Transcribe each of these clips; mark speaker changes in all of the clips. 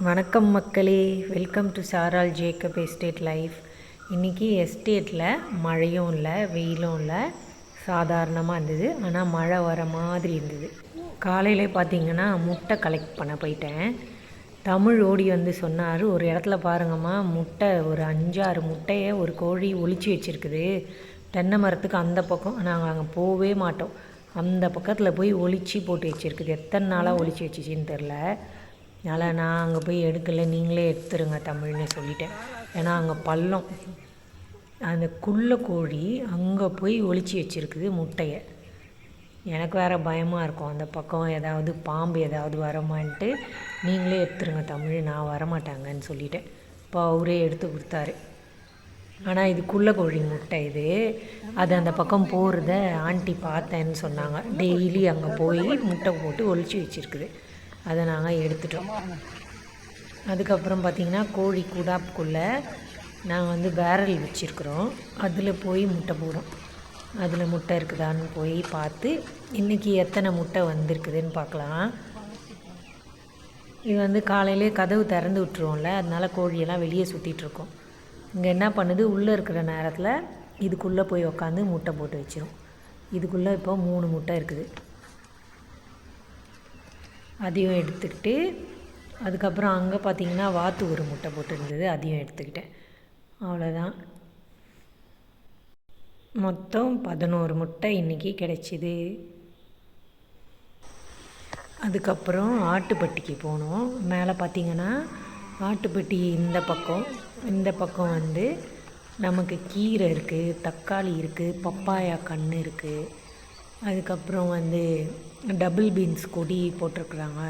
Speaker 1: வணக்கம் மக்களே. Welcome to Charal Jacob estate life இன்றைக்கி எஸ்டேட்டில் மழையும் இல்லை வெயிலும் இல்லை. சாதாரணமாக இருந்தது. ஆனால் மழை வர மாதிரி இருந்தது. காலையில் பார்த்திங்கன்னா முட்டை கலெக்ட் பண்ண போயிட்டேன். தமிழ் ஓடி வந்து சொன்னார். ஒரு இடத்துல பாருங்கம்மா முட்டை ஒரு அஞ்சாறு முட்டையை ஒரு கோழி ஒழிச்சு வச்சுருக்குது. தென்னை மரத்துக்கு அந்த பக்கம். நாங்கள் அங்கே போகவே மாட்டோம். அந்த பக்கத்தில் போய் ஒழிச்சு போட்டு வச்சுருக்குது. எத்தனை நாளாக ஒழிச்சு வச்சுச்சின்னு தெரில அதனால் நான் அங்கே போய் எடுக்கலை. நீங்களே எடுத்துருங்க தமிழ்னு சொல்லிட்டேன். ஏன்னா அங்கே பள்ளம். அந்த குள்ள கோழி அங்கே போய் ஒழிச்சு வச்சுருக்குது முட்டையை. எனக்கு வேறு பயமாக இருக்கும். அந்த பக்கம் ஏதாவது பாம்பு ஏதாவது வரமான்ட்டு நீங்களே எடுத்துருங்க தமிழ். நான் வரமாட்டாங்கன்னு சொல்லிட்டேன். இப்போ அவரே எடுத்து கொடுத்தாரு. ஆனால் இது குள்ள கோழி முட்டை இது. அது அந்த பக்கம் போகிறத ஆண்டி பார்த்தேன்னு சொன்னாங்க. டெய்லி அங்கே போய் முட்டை போட்டு ஒழிச்சு வச்சுருக்குது. அதை நாங்கள் எடுத்துட்டோம். அதுக்கப்புறம் பார்த்திங்கன்னா கோழி குடாப்புக்குள்ளே நாங்கள் வந்து பேரல் வச்சுருக்குறோம். அதில் போய் முட்டை போடும் அதில் முட்டை இருக்குதான்னு போய் பார்த்து இன்றைக்கி எத்தனை முட்டை வந்திருக்குதுன்னு பார்க்கலாம். இது வந்து காலையிலே கதவு திறந்து விட்டுருவோம்ல அதனால் கோழியெல்லாம் வெளியே சுற்றிட்டுருக்கோம் இங்கே என்ன பண்ணுது உள்ளே இருக்கிற நேரத்தில் இதுக்குள்ளே போய் உக்காந்து முட்டை போட்டு வச்சிரும். இதுக்குள்ளே இப்போ மூணு முட்டை இருக்குது. அதையும் எடுத்துக்கிட்டு அதுக்கப்புறம் அங்கே பார்த்தீங்கன்னா வாத்து ஒரு முட்டை போட்டிருந்தது அதையும் எடுத்துக்கிட்டேன். அவ்வளோதான் மொத்தம் பதினோரு முட்டை இன்றைக்கி கிடைச்சிது. அதுக்கப்புறம் ஆட்டுப்பட்டிக்கு போனோம். மேலே பார்த்தீங்கன்னா ஆட்டுப்பட்டி இந்த பக்கம் இந்த பக்கம் வந்து நமக்கு கீரை இருக்குது தக்காளி இருக்குது பப்பாயா கன்று இருக்குது அதுக்கப்புறம் வந்து டபுள் பீன்ஸ் கொடி போட்டிருக்குறாங்க.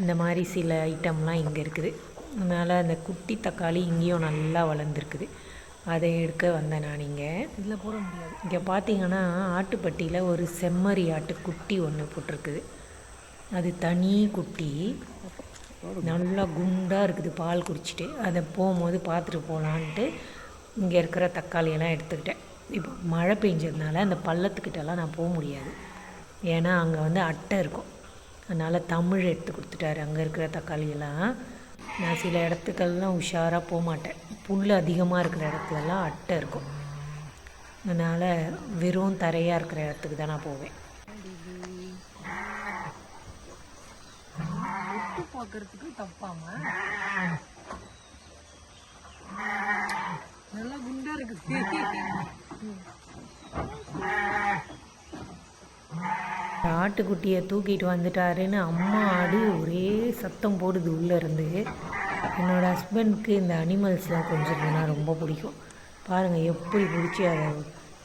Speaker 1: இந்த மாதிரி சில ஐட்டம்லாம் இங்கே இருக்குது. அதனால் அந்த குட்டி தக்காளி இங்கேயும் நல்லா வளர்ந்துருக்குது. அதை எடுக்க வந்தேன் நான் இங்கே. இதில் போட முடியாது. இங்கே பார்த்தீங்கன்னா ஆட்டுப்பட்டியில் ஒரு செம்மறி ஆட்டு குட்டி ஒன்று போட்டிருக்குது. அது தனி குட்டி. நல்லா குண்டாக இருக்குது பால் குடிச்சிட்டு. அதை போகும்போது பார்த்துட்டு போகலான்ட்டு இங்கே இருக்கிற தக்காளியெல்லாம் எடுத்துக்கிட்டேன். இப்போ மழை பெஞ்சதுனால அந்த பள்ளத்துக்கிட்டலாம் நான் போக முடியாது. ஏன்னா அங்கே வந்து அட்டை இருக்கும். அதனால் தமிழ் எடுத்து கொடுத்துட்டாரு. அங்கே இருக்கிற தக்காளியெல்லாம் நான் சில இடத்துக்கெல்லாம் உஷாராக போக மாட்டேன். புல் அதிகமாக இருக்கிற இடத்துலலாம் அட்டை இருக்கும். அதனால் வெறும் தரையாக இருக்கிற இடத்துக்கு தான் நான் போவேன். பார்க்கறதுக்கு தப்பாமா நல்லா குண்டா இருக்குது ஆட்டுக்குட்டியை தூக்கிட்டு வந்துட்டாருன்னு அம்மா ஆடு ஒரே சத்தம் போடுது உள்ளே இருந்து என்னோடய ஹஸ்பண்ட்க்கு இந்த அனிமல்ஸ்லாம் கொஞ்சிருந்ததுன்னா ரொம்ப பிடிக்கும். பாருங்கள் எப்படி பிடிச்சி அதை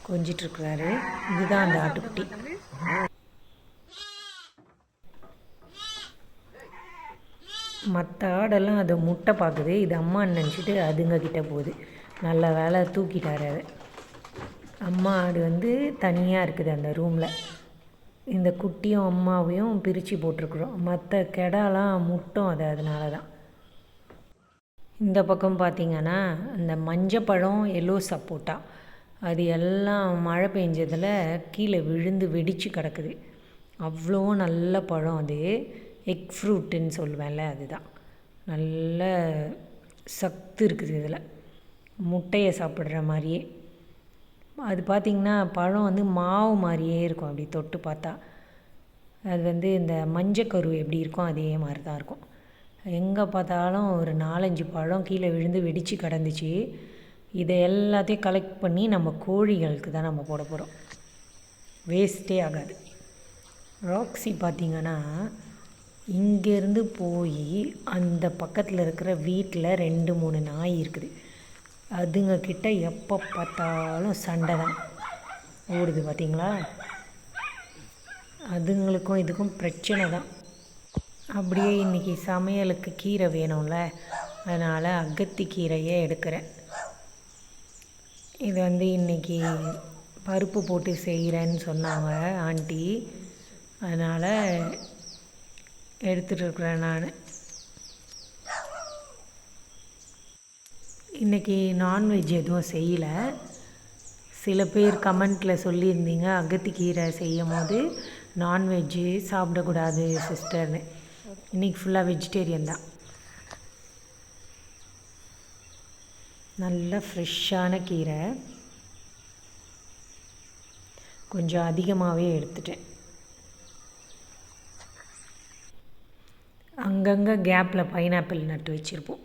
Speaker 1: கொஞ்சிட்ருக்குறாரு இதுதான் அந்த ஆட்டுக்குட்டி. மற்ற ஆடெல்லாம் அது முட்டை பார்க்குது. இது அம்மான்னு நினச்சிட்டு அதுங்க கிட்ட போகுது. நல்ல வேலை தூக்கிட்டாரு அதை. அம்மா ஆடு வந்து தனியாக இருக்குது அந்த ரூமில் இந்த குட்டியும் அம்மாவையும் பிரித்து போட்டிருக்குறோம். மற்ற கெடாலாம் முட்டும் அது அதனால தான் இந்த பக்கம் பார்த்திங்கன்னா இந்த மஞ்சப்பழம் எல்லோ சப்போட்டா. அது எல்லாம் மழை பெஞ்சதில் கீழே விழுந்து வெடித்து கிடக்குது. அவ்வளோ நல்ல பழம் அது. எக் ஃப்ரூட்டுன்னு சொல்லுவேன்ல அதுதான். நல்ல சத்து இருக்குது இதில். முட்டையை சாப்பிட்ற மாதிரியே. அது பார்த்திங்கன்னா பழம் வந்து மாவு மாதிரியே இருக்கும். அப்படி தொட்டு பார்த்தா அது வந்து இந்த மஞ்சக்கரு எப்படி இருக்கும் அதே மாதிரி தான் இருக்கும். எங்கே பார்த்தாலும் ஒரு நாலஞ்சு பழம் கீழே விழுந்து வெடித்து கிடந்துச்சு. இதை எல்லாத்தையும் கலெக்ட் பண்ணி நம்ம கோழிகளுக்கு தான் நம்ம போட போகிறோம் வேஸ்ட்டே ஆகாது. ராக்ஸி பார்த்திங்கன்னா இங்கேருந்து போய் அந்த பக்கத்தில் இருக்கிற வீட்டில் ரெண்டு மூணு நாய் இருக்குது. அதுங்க கிட்ட எப்போ பார்த்தாலும் சண்டை தான். ஓடுது பார்த்தீங்களா அதுங்களுக்கும் இதுக்கும் பிரச்சனை தான். அப்படியே இன்றைக்கி சமையலுக்கு கீரை வேணும்ல அதனால் அகத்தி கீரையே எடுக்கிறேன். இது வந்து இன்றைக்கி பருப்பு போட்டு செய்கிறேன்னு சொன்னாங்க ஆண்டி. அதனால் எடுத்துகிட்டு இருக்கிறேன் நான். இன்றைக்கி நான்வெஜ் எதுவும் செய்யலை. சில பேர் கமெண்ட்டில் சொல்லியிருந்தீங்க அகத்திக்கீரை செய்யும் போது நான்வெஜ்ஜு சாப்பிடக்கூடாது சிஸ்டர்னு இன்றைக்கி ஃபுல்லாக வெஜிடேரியன் தான். நல்ல ஃப்ரெஷ்ஷான கீரை. கொஞ்சம் அதிகமாகவே எடுத்துட்டேன். அங்கங்கே கேப்பில் பைனாப்பிள் நட்டு வச்சுருப்போம்.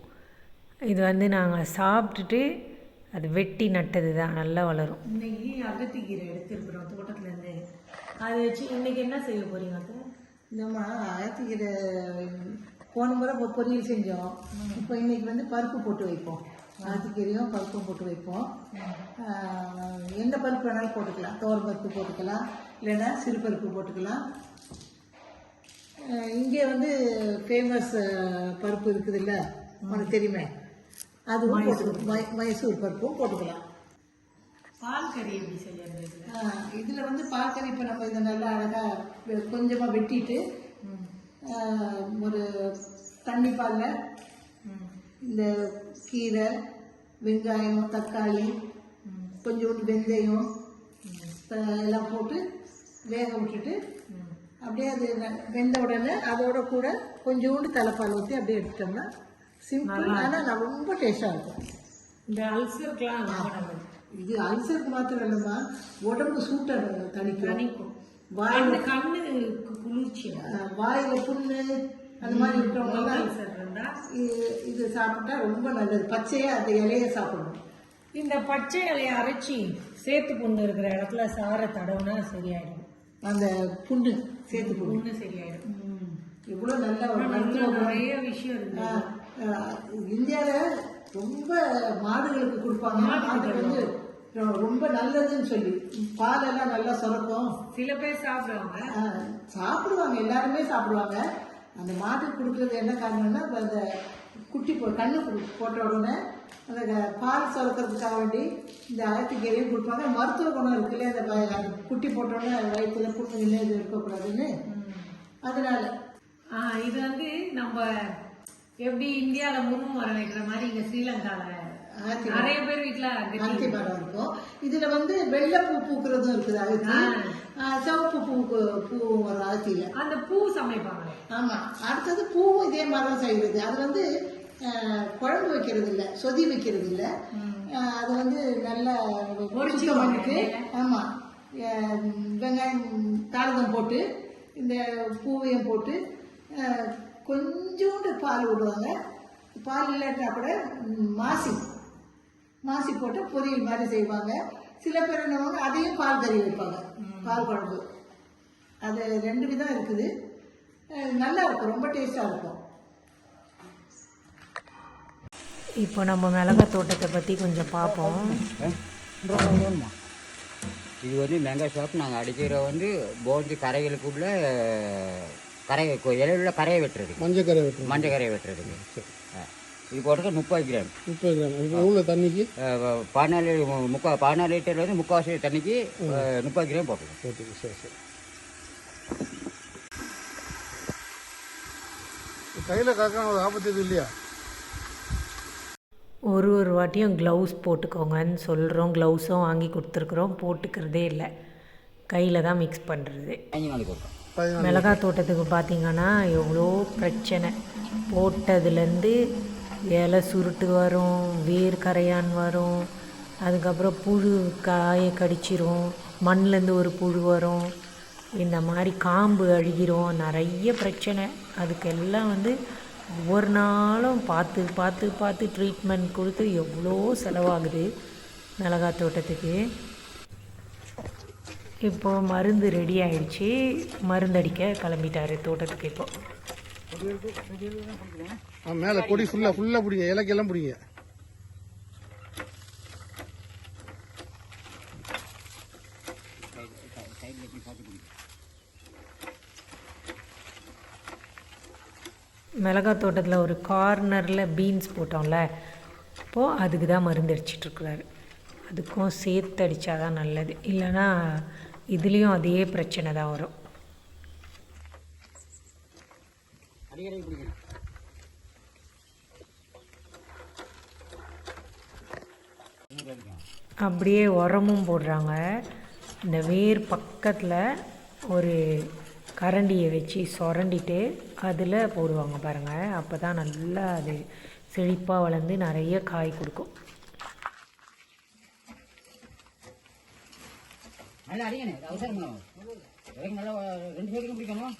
Speaker 1: இது வந்து நாங்கள் சாப்பிட்டுட்டு அது வெட்டி நட்டது தான் நல்லா வளரும். இன்னைக்கு அகத்திக்கீரை எடுத்துருக்குறோம் தோட்டத்துலேருந்து அதை வச்சு இன்னைக்கு என்ன செய்ய போகிறீங்க அத்தை?
Speaker 2: நம்ம அகத்திக்கீரை போன முறை பொ- பொரியல் செஞ்சோம். இப்போ இன்னைக்கு வந்து பருப்பு போட்டு வைப்போம். அகத்திக்கீரையும் பருப்பும் போட்டு வைப்போம். எந்த பருப்பு வேணாலும் போட்டுக்கலாம். தோர பருப்பு போட்டுக்கலாம். இல்லைன்னா சிறு பருப்பு போட்டுக்கலாம். இங்கே வந்து ஃபேமஸ் பருப்பு இருக்குது இல்லை உனக்கு தெரியுமே? அதுவும் போட்டுக்கலாம். மை- மைசூர் பருப்பும் போட்டுக்கலாம்.
Speaker 1: பால் கறி எப்படி செய்யறது
Speaker 2: இதுல? வந்து பால்கறி இப்போ நம்ம இதை நல்லா அழகா வெ- கொஞ்சமா வெட்டிட்டு ஒரு தண்ணி பால்ல இந்த கீரை வெங்காயம் தக்காளி கொஞ்சோண்டு வெந்தயம் எல்லாம் போட்டு வேக விட்டுட்டு அப்படியே அது வெந்த உடனே அதோட கூட கொஞ்சோண்டு தலைப்பால் ஊற்றி அப்படியே எடுத்துட்டோம்னா சிம்பிள் ஆனால் ரொம்ப டேஸ்டாக இருக்கும்.
Speaker 1: இந்த அல்சருக்குலாம் ரொம்ப நல்லது.
Speaker 2: இது அல்சருக்கு மாத்திரம் இல்லைம்மா உடம்பு சூட்டை தணிக்கும்.
Speaker 1: தணிக்கும்.
Speaker 2: வாய்
Speaker 1: அந்த கண்ணு குளிர்ச்சி
Speaker 2: வாயில புண்ணு அந்த மாதிரி இருக்கிறவங்க இது சாப்பிட்டா ரொம்ப நல்லது. பச்சையா அந்த இலைய சாப்பிடணும்.
Speaker 1: இந்த பச்சை இலையை அரைச்சி சேத்து புண்ணு இருக்கிற இடத்துல சாரை தடவுனா சரியாயிடும்.
Speaker 2: அந்த புண்ணு சேர்த்து புண்ணு.
Speaker 1: சரியாயிடும்.
Speaker 2: இவ்வளவு நல்ல.
Speaker 1: நிறைய விஷயம் இருக்கு.
Speaker 2: இந்தியால ரொம்ப மாடுகளுக்கு கொடுப்பாங்க. மாட்டுக்கு வந்து ரொம்ப நல்லதுன்னு சொல்லி. பாலெல்லாம் நல்லா சுரக்கும்.
Speaker 1: சில பேர் சாப்பிடுவாங்க.
Speaker 2: சாப்பிடுவாங்க. எல்லாருமே சாப்பிடுவாங்க. அந்த மாட்டுக்கு கொடுக்கறது என்ன காரணம்னா அந்த குட்டி போ கண்ணு போட்ட உடனே அந்த பால் சுரக்கிறதுக்காக வேண்டி இந்த அகத்திக்கீரையும் கொடுப்பாங்க. மருத்துவ குணம் இருக்குல்ல அந்த குட்டி போட்ட உடனே வயிற்றுல புண்ணு இல்லை இது இருக்கக்கூடாதுன்னு. அதனால
Speaker 1: இது வந்து நம்ம எப்படி இந்தியால முருங்கை மரம் வைக்கிற மாதிரி இங்க ஸ்ரீலங்கால நிறைய பேர் வீட்டுல அகத்தி
Speaker 2: மரம் இருக்கும். இதுல வந்து வெள்ளை பூ பூக்கிறதும் இருக்குது அகத்தி ஆஹ் சிவப்பு பூ பூ வரும் அகத்தியில
Speaker 1: அந்த பூ சமைப்பாங்க
Speaker 2: ஆமா. அடுத்தது பூவும் இதே மரம் செய்கிறது அது வந்து குழம்பு வைக்கிறது இல்ல சொதி வைக்கிறது இல்ல அது வந்து நல்லா சுத்தம் பண்ணிட்டு ஆமா. வெங்காயம் தாளதம் போட்டு இந்த பூவையும் போட்டு கொஞ்சோண்டு பால் விடுவாங்க. பால் இல்லாட்டினா கூட மாசி. மாசி போட்டு பொரியல் மாதிரி செய்வாங்க. சில பேர் என்ன பண்ணுவாங்க அதையும் பால் கறி வைப்பாங்க. பால் குழம்பு. அது ரெண்டு விதம் இருக்குது. நல்லா இருக்கும் ரொம்ப டேஸ்டாக இருக்கும்.
Speaker 1: இப்போ நம்ம மிளகாய் தோட்டத்தை பத்தி கொஞ்சம் பார்ப்போம்.
Speaker 3: இது வந்து மெங்கா ஷாப் நாங்கள் அடிக்கிற வந்து போந்தி கரைகளுக்குள்ள கரை இலையுள்ள கரையை வெட்டுறதுக்கு
Speaker 4: மஞ்சள் கரை வெட்டணும்
Speaker 3: மஞ்சள் கரையை வெட்டுறதுக்கு ஆ. இது போட்டுக்க முப்பது கிராம்.
Speaker 4: முப்பது கிராம். எவ்வளோ தண்ணிக்கு?
Speaker 3: பதினாலு முக்கா பதினாலு லிட்டர் வந்து முக்கால்வாசி தண்ணிக்கு முப்பது கிராம் போட்டுக்கலாம்
Speaker 4: போட்டுக்கு சரி சரி. கையில் காக்கான ஒரு ஆபத்து எதுவும் இல்லையா?
Speaker 1: ஒரு ஒரு வாட்டியும் க்ளவுஸ் போட்டுக்கோங்கன்னு சொல்கிறோம் க்ளவுஸும் வாங்கி கொடுத்துருக்குறோம். போட்டுக்கிறதே இல்லை. கையில் தான் மிக்ஸ் பண்ணுறது
Speaker 4: மிளகா
Speaker 1: மிளகாய் தோட்டத்துக்கு பார்த்தீங்கன்னா எவ்வளோ பிரச்சனை. போட்டதுலேருந்து இலை சுருட்டு வரும் வேர் கரையான் வரும் அதுக்கப்புறம் புழு காயை கடிச்சிரும் மண்லேருந்து ஒரு புழு வரும். இந்த மாதிரி காம்பு அழுகிரும் நிறைய பிரச்சனை. அதுக்கெல்லாம் வந்து ஒவ்வொரு நாளும் பார்த்து பார்த்து பார்த்து ட்ரீட்மெண்ட் கொடுத்து எவ்வளோ செலவாகுது மிளகாய் தோட்டத்துக்கு. இப்போ மருந்து ரெடி ஆயிடுச்சு. மருந்தடிக்க கிளம்பிட்டாரு தோட்டத்துக்கு இப்போ.
Speaker 4: மேலே கொடி ஃபுல்லாக ஃபுல்லாக பிடிங்க. இலக்கெல்லாம் பிடிங்க.
Speaker 1: மிளகாய் தோட்டத்தில் ஒரு கார்னரில் பீன்ஸ் போட்டோம்ல இப்போது அதுக்கு தான் மருந்து அடிச்சிட்ருக்குறாரு அதுக்கும் சேர்த்து அடித்தா தான் நல்லது. இல்லைன்னா இதுலேயும் அதே பிரச்சனை தான் வரும். அப்படியே உரமும் போடுறாங்க. இந்த வேர் பக்கத்தில் ஒரு கரண்டியை வச்சு சுரண்டிட்டு அதில் போடுவாங்க பாருங்கள் அப்போ தான் நல்லா அது செழிப்பாக வளர்ந்து நிறைய காய் கொடுக்கும்.
Speaker 3: நல்லா அடிக்கணும் இது அவசரம். இறங்கி நல்லா ரெண்டு சைடுக்கும் பிடிக்கணும்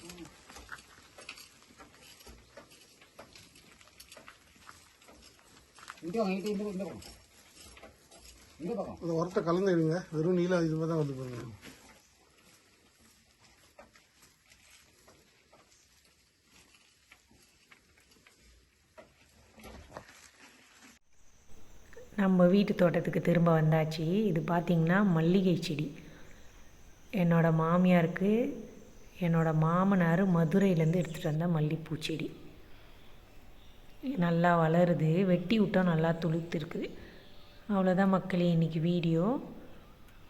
Speaker 3: இங்கே வாங்க இங்கே இந்த இந்த பக்கம் இந்த பக்கம்
Speaker 4: அந்த உரத்தை கலந்து எடுங்க வெறும் நீல இது தான் வந்து பாருங்க
Speaker 1: நம்ம வீட்டு தோட்டத்துக்கு திரும்ப வந்தாச்சு. இது பார்த்திங்கன்னா மல்லிகை செடி. என்னோடய மாமியாருக்கு என்னோடய மாமனார் மதுரையிலேருந்து எடுத்துகிட்டு வந்த மல்லிகைப்பூ செடி. நல்லா வளருது. வெட்டி விட்டோம் நல்லா துளுத்துருக்குது. அவ்வளோதான் மக்களே இன்றைக்கி வீடியோ.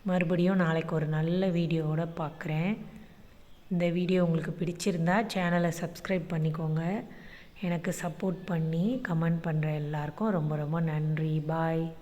Speaker 1: மறுபடியும் நாளைக்கு ஒரு நல்ல வீடியோவோட பார்க்குறேன். இந்த வீடியோ உங்களுக்கு பிடிச்சிருந்தா சேனலை சப்ஸ்கிரைப் பண்ணிக்கோங்க. எனக்கு சப்போர்ட் பண்ணி கமெண்ட் பண்ணுற எல்லாருக்கும் ரொம்ப ரொம்ப நன்றி. பாய்.